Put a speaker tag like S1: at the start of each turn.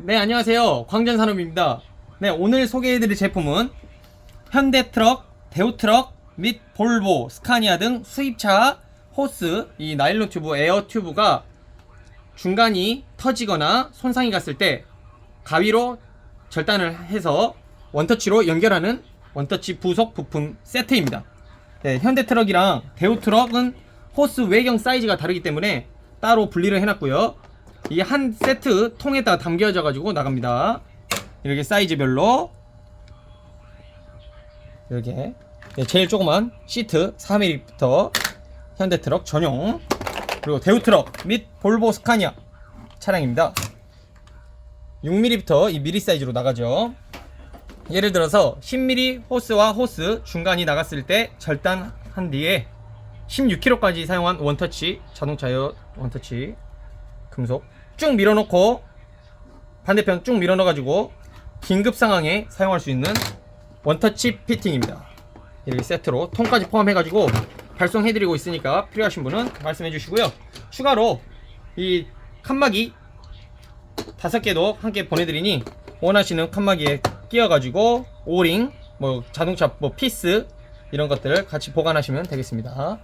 S1: 네, 안녕하세요. 광전산업입니다. 네, 오늘 소개해드릴 제품은 현대트럭, 대우트럭 및 볼보, 스카니아 등 수입차 호스, 이 나일론 튜브, 에어 튜브가 중간이 터지거나 손상이 갔을 때 가위로 절단을 해서 원터치로 연결하는 원터치 부속 부품 세트입니다. 네, 현대트럭이랑 대우트럭은 호스 외경 사이즈가 다르기 때문에 따로 분리를 해놨고요. 이한 세트 통에다가 담겨져 가지고 나갑니다. 이렇게 사이즈별로 이렇게 네, 제일 조그만 시트 4mm부터 현대 트럭 전용 그리고 대우 트럭 및 볼보 스카니아 차량입니다. 6mm부터 이 미리 사이즈로 나가죠. 예를 들어서 10mm 호스와 호스 중간이 나갔을 때 절단한 뒤에 16kg까지 사용한 원터치 자동차요 원터치 금속 쭉 밀어놓고 반대편 쭉 밀어넣어가지고 긴급 상황에 사용할 수 있는 원터치 피팅입니다. 이렇게 세트로 통까지 포함해가지고 발송해드리고 있으니까 필요하신 분은 말씀해 주시고요. 추가로 이 칸막이 다섯 개도 함께 보내드리니 원하시는 칸막이에 끼워가지고 오링, 뭐 자동차 뭐 피스 이런 것들 같이 보관하시면 되겠습니다.